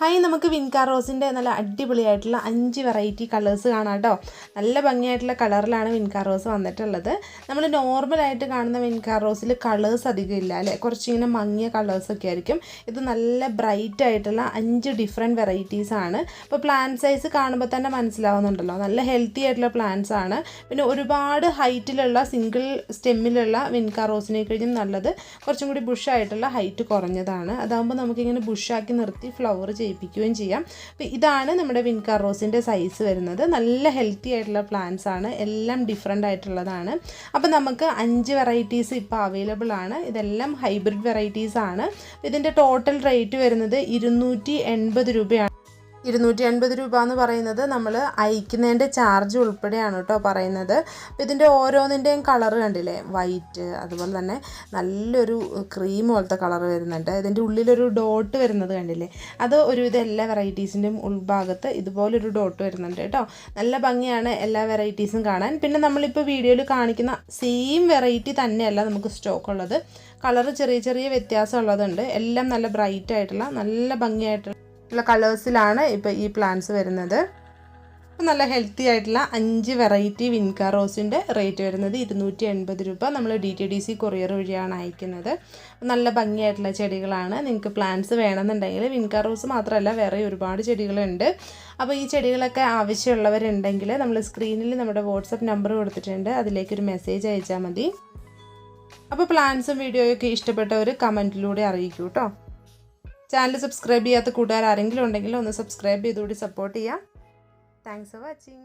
Hi നമുക്ക് വിൻകാർ റോസിന്റെ നല്ല അടിപൊളിയായിട്ടുള്ള അഞ്ച് വെറൈറ്റി കളേഴ്സ് കാണാം കേട്ടോ. നല്ല ഭംഗിയായിട്ടുള്ള കളറിലാണ് വിൻകാർ റോസ് വന്നിട്ടുള്ളത്. നമ്മൾ നോർമലായിട്ട് കാണുന്ന വിൻകാർ റോസിൽ കളേഴ്സ് അധികം ഇല്ല അല്ലേ? കുറച്ചിങ്ങനെ മങ്ങിയ കളേഴ്സൊക്കെ ആയിരിക്കും. ഇത് നല്ല ബ്രൈറ്റ് ആയിട്ടുള്ള അഞ്ച് ഡിഫറെന്റ് വെറൈറ്റീസ് ആണ്. അപ്പോൾ പ്ലാന്റ് സൈസ് കാണുമ്പോൾ തന്നെ മനസ്സിലാവുന്നുണ്ടല്ലോ. നല്ല ഹെൽത്തി ആയിട്ടുള്ള പ്ലാന്റ്സ് ആണ്. പിന്നെ ഒരുപാട് ഹൈറ്റിലുള്ള സിംഗിൾ സ്റ്റെമ്മിലുള്ള വിൻകാർ റോസിനെ കഴിഞ്ഞും നല്ലത് കുറച്ചും കൂടി ബുഷായിട്ടുള്ള ഹൈറ്റ് കുറഞ്ഞതാണ്. അതാകുമ്പോൾ നമുക്കിങ്ങനെ ബുഷാക്കി നിർത്തി ഫ്ലവർ ചെയ്യിപ്പിക്കുകയും ചെയ്യാം. അപ്പോൾ ഇതാണ് നമ്മുടെ വിൻകാർ റോസിന്റെ സൈസ് വരുന്നത്. നല്ല ഹെൽത്തി ആയിട്ടുള്ള പ്ലാന്റ്സ് ആണ്. എല്ലാം ഡിഫറെന്റ് ആയിട്ടുള്ളതാണ്. അപ്പോൾ നമുക്ക് അഞ്ച് വെറൈറ്റീസ് ഇപ്പോൾ അവൈലബിൾ ആണ്. ഇതെല്ലാം ഹൈബ്രിഡ് വെറൈറ്റീസ് ആണ്. ഇതിന്റെ ടോട്ടൽ റേറ്റ് വരുന്നത് ഇരുന്നൂറ്റി രൂപയാണ്. ഇരുന്നൂറ്റി അൻപത് രൂപ എന്ന് പറയുന്നത് നമ്മൾ അയക്കുന്നതിന്റെ ചാർജ് ഉൾപ്പെടെയാണ് കേട്ടോ പറയുന്നത്. അപ്പോൾ ഇതിന്റെ ഓരോന്നിന്റെയും കളർ കണ്ടില്ലേ? വൈറ്റ് അതുപോലെ തന്നെ നല്ലൊരു ക്രീം പോലത്തെ കളർ വരുന്നുണ്ട്. ഇതിന്റെ ഉള്ളിലൊരു ഡോട്ട് വരുന്നത് കണ്ടില്ലേ? അത് ഒരുവിധ എല്ലാ വെറൈറ്റീസിന്റെയും ഉൾഭാഗത്ത് ഇതുപോലൊരു ഡോട്ട് വരുന്നുണ്ട് കേട്ടോ. നല്ല ഭംഗിയാണ് എല്ലാ വെറൈറ്റീസും കാണാൻ. പിന്നെ നമ്മളിപ്പോൾ വീഡിയോയിൽ കാണിക്കുന്ന സെയിം വെറൈറ്റി തന്നെയല്ല നമുക്ക് സ്റ്റോക്ക് ഉള്ളത് കളർ ചെറിയ ചെറിയ വ്യത്യാസം ഉള്ളതുണ്ട് എല്ലാം നല്ല ബ്രൈറ്റ് ആയിട്ടുള്ള നല്ല ഭംഗിയായിട്ടുള്ള ഉള്ള കളേഴ്സിലാണ് ഇപ്പോൾ ഈ പ്ലാന്റ്സ് വരുന്നത്. നല്ല ഹെൽത്തി ആയിട്ടുള്ള അഞ്ച് വെറൈറ്റി വിൻകാ റോസിന്റെ റേറ്റ് വരുന്നത് ഇരുന്നൂറ്റി എൺപത് രൂപ നമ്മൾ D T D C courier വഴിയാണ് അയക്കുന്നത്. നല്ല ഭംഗിയായിട്ടുള്ള ചെടികളാണ്. നിങ്ങൾക്ക് പ്ലാന്റ്സ് വേണമെന്നുണ്ടെങ്കിൽ വിൻകാ റോസ് മാത്രമല്ല വേറെ ഒരുപാട് ചെടികളുണ്ട്. അപ്പോൾ ഈ ചെടികളൊക്കെ ആവശ്യമുള്ളവരുണ്ടെങ്കിൽ നമ്മൾ സ്ക്രീനിൽ നമ്മുടെ വാട്സപ്പ് നമ്പർ കൊടുത്തിട്ടുണ്ട്. അതിലേക്കൊരു മെസ്സേജ് അയച്ചാൽ മതി. അപ്പോൾ പ്ലാന്റ്സും വീഡിയോയൊക്കെ ഇഷ്ടപ്പെട്ടവർ കമന്റിലൂടെ അറിയിക്കൂ കേട്ടോ ചാനൽ സബ്സ്ക്രൈബ് ചെയ്യാത്ത കൂട്ടുകാർ ആരെങ്കിലും ഉണ്ടെങ്കിൽ ഒന്ന് സബ്സ്ക്രൈബ് ചെയ്തുകൂടി സപ്പോർട്ട് ചെയ്യാം. Thanks for watching